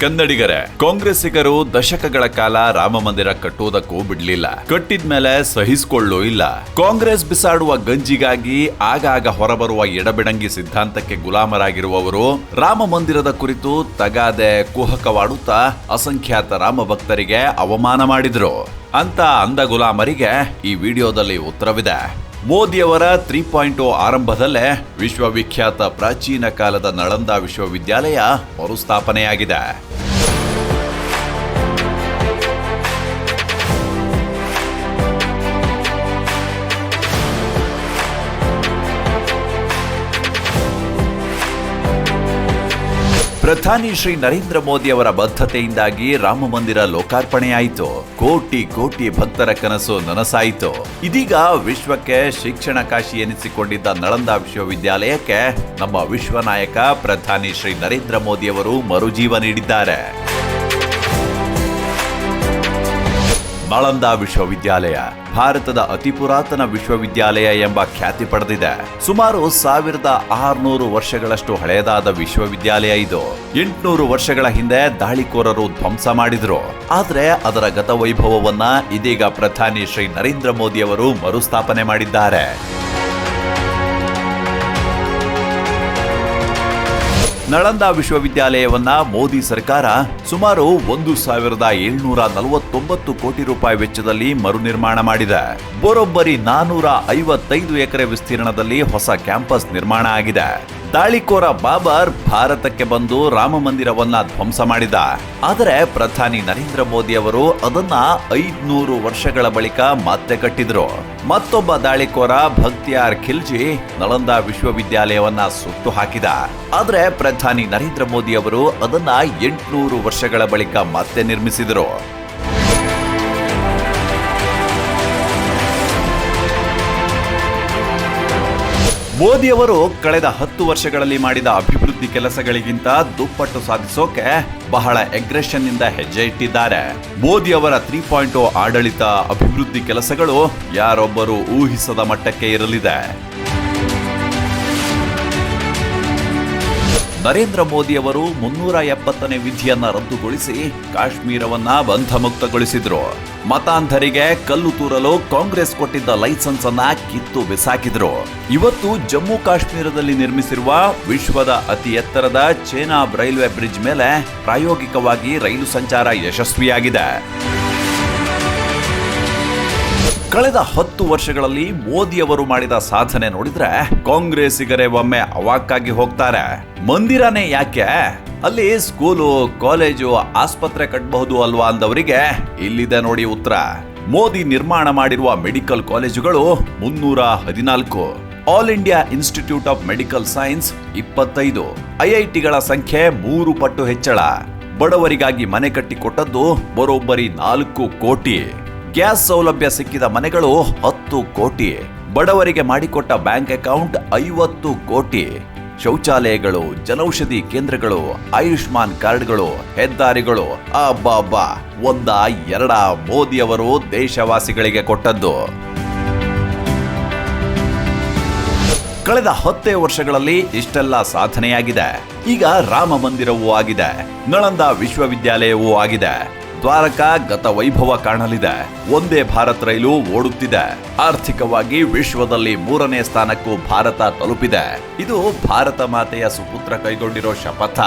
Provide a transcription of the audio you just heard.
ಕನ್ನಡಿಗರೇ, ಕಾಂಗ್ರೆಸ್ಸಿಗರು ದಶಕಗಳ ಕಾಲ ರಾಮ ಮಂದಿರ ಕಟ್ಟುವುದಕ್ಕೂ ಬಿಡ್ಲಿಲ್ಲ. ಕಟ್ಟಿದ್ಮೇಲೆ ಸಹಿಸಿಕೊಳ್ಳೂ ಇಲ್ಲ. ಕಾಂಗ್ರೆಸ್ ಬಿಸಾಡುವ ಗಂಜಿಗಾಗಿ ಆಗಾಗ ಹೊರಬರುವ ಎಡಬಿಡಂಗಿ ಸಿದ್ಧಾಂತಕ್ಕೆ ಗುಲಾಮರಾಗಿರುವವರು ರಾಮ ಮಂದಿರದ ಕುರಿತು ತಗಾದೆ ಕುಹಕವಾಡುತ್ತಾ ಅಸಂಖ್ಯಾತ ರಾಮ ಭಕ್ತರಿಗೆ ಅವಮಾನ ಮಾಡಿದ್ರು. ಅಂತ ಅಂದ ಗುಲಾಮರಿಗೆ ಈ ವಿಡಿಯೋದಲ್ಲಿ ಉತ್ತರವಿದೆ. ಮೋದಿಯವರ ತ್ರೀ ಪಾಯಿಂಟ್ ಆರಂಭದಲ್ಲೇ ವಿಶ್ವವಿಖ್ಯಾತ ಪ್ರಾಚೀನ ಕಾಲದ ನಳಂದ ವಿಶ್ವವಿದ್ಯಾಲಯ ಮರುಸ್ಥಾಪನೆಯಾಗಿದೆ. ಪ್ರಧಾನಿ ಶ್ರೀ ನರೇಂದ್ರ ಮೋದಿ ಅವರ ಬದ್ಧತೆಯಿಂದಾಗಿ ರಾಮ ಮಂದಿರ ಲೋಕಾರ್ಪಣೆಯಾಯಿತು. ಕೋಟಿ ಕೋಟಿ ಭಕ್ತರ ಕನಸು ನನಸಾಯಿತು. ಇದೀಗ ವಿಶ್ವಕ್ಕೆ ಶಿಕ್ಷಣ ಕಾಶಿ ಎನಿಸಿಕೊಂಡಿದ್ದ ನಳಂದ ವಿಶ್ವವಿದ್ಯಾಲಯಕ್ಕೆ ನಮ್ಮ ವಿಶ್ವ ಪ್ರಧಾನಿ ಶ್ರೀ ನರೇಂದ್ರ ಮೋದಿ ಅವರು ಮರುಜೀವ ನೀಡಿದ್ದಾರೆ. ನಳಂದ ವಿಶ್ವವಿದ್ಯಾಲಯ, ಭಾರತದ ಅತಿ ಪುರಾತನ ವಿಶ್ವವಿದ್ಯಾಲಯ ಎಂಬ ಖ್ಯಾತಿ ಪಡೆದಿದೆ. ಸುಮಾರು ಸಾವಿರದ ಆರುನೂರು ವರ್ಷಗಳಷ್ಟು ಹಳೆಯದಾದ ವಿಶ್ವವಿದ್ಯಾಲಯ ಇದು. ಎಂಟುನೂರು ವರ್ಷಗಳ ಹಿಂದೆ ದಾಳಿಕೋರರು ಧ್ವಂಸ ಮಾಡಿದ್ರು. ಆದ್ರೆ ಅದರ ಗತವೈಭವವನ್ನ ಇದೀಗ ಪ್ರಧಾನಿ ಶ್ರೀ ನರೇಂದ್ರ ಮೋದಿ ಅವರು ಮರುಸ್ಥಾಪನೆ ಮಾಡಿದ್ದಾರೆ. ನಳಂದ ವಿಶ್ವವಿದ್ಯಾಲಯವನ್ನ ಮೋದಿ ಸರ್ಕಾರ ಸುಮಾರು ಒಂದು ಸಾವಿರದ ಏಳ್ನೂರ ನಲವತ್ತೊಂಬತ್ತು ಕೋಟಿ ರೂಪಾಯಿ ವೆಚ್ಚದಲ್ಲಿ ಮರುನಿರ್ಮಾಣ ಮಾಡಿದೆ. ಬರೋಬ್ಬರಿ ನಾನೂರ ಐವತ್ತೈದು ಎಕರೆ ವಿಸ್ತೀರ್ಣದಲ್ಲಿ ಹೊಸ ಕ್ಯಾಂಪಸ್ ನಿರ್ಮಾಣ ಆಗಿದೆ. ದಾಳಿಕೋರ ಬಾಬರ್ ಭಾರತಕ್ಕೆ ಬಂದು ರಾಮ ಮಂದಿರವನ್ನ ಧ್ವಂಸ ಮಾಡಿದ. ಆದರೆ ಪ್ರಧಾನಿ ನರೇಂದ್ರ ಮೋದಿ ಅವರು ಅದನ್ನ ಐದ್ನೂರು ವರ್ಷಗಳ ಬಳಿಕ ಮತ್ತೆ ಕಟ್ಟಿದ್ರು. ಮತ್ತೊಬ್ಬ ದಾಳಿಕೋರ ಭಕ್ತಿಯಾರ್ ಖಿಲ್ಜಿ ನಳಂದ ವಿಶ್ವವಿದ್ಯಾಲಯವನ್ನ ಸುಟ್ಟು ಹಾಕಿದ. ಆದ್ರೆ ಪ್ರಧಾನಿ ನರೇಂದ್ರ ಮೋದಿ ಅವರು ಅದನ್ನ ಎಂಟುನೂರು ವರ್ಷಗಳ ಬಳಿಕ ಮತ್ತೆ ನಿರ್ಮಿಸಿದರು. ಮೋದಿಯವರು ಕಳೆದ ಹತ್ತು ವರ್ಷಗಳಲ್ಲಿ ಮಾಡಿದ ಅಭಿವೃದ್ಧಿ ಕೆಲಸಗಳಿಗಿಂತ ದುಪ್ಪಟ್ಟು ಸಾಧಿಸೋಕೆ ಬಹಳ ಎಗ್ರೆಷನ್ನಿಂದ ಹೆಜ್ಜೆ ಇಟ್ಟಿದ್ದಾರೆ. ಮೋದಿ ಅವರ ತ್ರೀ ಪಾಯಿಂಟ್ ಆಡಳಿತ ಅಭಿವೃದ್ಧಿ ಕೆಲಸಗಳು ಯಾರೊಬ್ಬರು ಊಹಿಸದ ಮಟ್ಟಕ್ಕೆ ಇರಲಿದೆ ನರೇಂದ್ರ ಮೋದಿ ಅವರು ಮುನ್ನೂರ ಎಪ್ಪತ್ತನೇ ವಿಧಿಯನ್ನ ರದ್ದುಗೊಳಿಸಿ ಕಾಶ್ಮೀರವನ್ನ ಬಂಧಮುಕ್ತಗೊಳಿಸಿದ್ರು. ಮತಾಂಧರಿಗೆ ಕಲ್ಲು ತೂರಲು ಕಾಂಗ್ರೆಸ್ ಕೊಟ್ಟಿದ್ದ ಲೈಸೆನ್ಸ್ ಅನ್ನ ಕಿತ್ತು ಬಿಸಾಕಿದ್ರು. ಇವತ್ತು ಜಮ್ಮು ಕಾಶ್ಮೀರದಲ್ಲಿ ನಿರ್ಮಿಸಿರುವ ವಿಶ್ವದ ಅತಿ ಎತ್ತರದ ಚೇನಾಬ್ ರೈಲ್ವೆ ಬ್ರಿಡ್ಜ್ ಮೇಲೆ ಪ್ರಾಯೋಗಿಕವಾಗಿ ರೈಲು ಸಂಚಾರ ಯಶಸ್ವಿಯಾಗಿದೆ. ಕಳೆದ ಹತ್ತು ವರ್ಷಗಳಲ್ಲಿ ಮೋದಿ ಅವರು ಮಾಡಿದ ಸಾಧನೆ ನೋಡಿದ್ರೆ ಕಾಂಗ್ರೆಸ್ಸಿಗರೇ ಒಮ್ಮೆ ಅವಾಕ್ಕಾಗಿ ಹೋಗ್ತಾರೆ. ಮಂದಿರನೇ ಯಾಕೆ? ಅಲ್ಲಿ ಸ್ಕೂಲು, ಕಾಲೇಜು, ಆಸ್ಪತ್ರೆ ಕಟ್ಟಬಹುದು ಅಲ್ವಾ ಅಂದವರಿಗೆ ಇಲ್ಲಿದೆ ನೋಡಿ ಉತ್ತರ. ಮೋದಿ ನಿರ್ಮಾಣ ಮಾಡಿರುವ ಮೆಡಿಕಲ್ ಕಾಲೇಜುಗಳು ಮುನ್ನೂರ ಹದಿನಾಲ್ಕು. All India institute of medical science ಇಪ್ಪತ್ತೈದು. ಐಐಟಿಗಳ ಸಂಖ್ಯೆ ಮೂರು ಪಟ್ಟು ಹೆಚ್ಚಳ. ಬಡವರಿಗಾಗಿ ಮನೆ ಕಟ್ಟಿಕೊಟ್ಟದ್ದು ಬರೋಬ್ಬರಿ ನಾಲ್ಕು ಕೋಟಿ. ಗ್ಯಾಸ್ ಸೌಲಭ್ಯ ಸಿಕ್ಕಿದ ಮನೆಗಳು ಹತ್ತು ಕೋಟಿ. ಬಡವರಿಗೆ ಮಾಡಿಕೊಟ್ಟ ಬ್ಯಾಂಕ್ ಅಕೌಂಟ್ ಐವತ್ತು ಕೋಟಿ. ಶೌಚಾಲಯಗಳು, ಜನೌಷಧಿ ಕೇಂದ್ರಗಳು, ಆಯುಷ್ಮಾನ್ ಕಾರ್ಡ್ಗಳು, ಹೆದ್ದಾರಿಗಳು. ಅಬ್ಬಾ ಒಂದ ಎರಡ ಮೋದಿಯವರು ದೇಶವಾಸಿಗಳಿಗೆ ಕೊಟ್ಟದ್ದು. ಕಳೆದ ಹತ್ತೇ ವರ್ಷಗಳಲ್ಲಿ ಇಷ್ಟೆಲ್ಲ ಸಾಧನೆಯಾಗಿದೆ. ಈಗ ರಾಮ ಮಂದಿರವೂ ಆಗಿದೆ. ನಳಂದ ವಿಶ್ವವಿದ್ಯಾಲಯವೂ ಆಗಿದೆ. ದ್ವಾರಕಾ ಗತ ವೈಭವ ಕಾಣಲಿದೆ. ಒಂದೇ ಭಾರತ್ ರೈಲು ಓಡುತ್ತಿದೆ. ಆರ್ಥಿಕವಾಗಿ ವಿಶ್ವದಲ್ಲಿ ಮೂರನೇ ಸ್ಥಾನಕ್ಕೂ ಭಾರತ ತಲುಪಿದೆ. ಇದು ಭಾರತ ಮಾತೆಯ ಸುಪುತ್ರ ಕೈಗೊಂಡಿರೋ ಶಪಥ.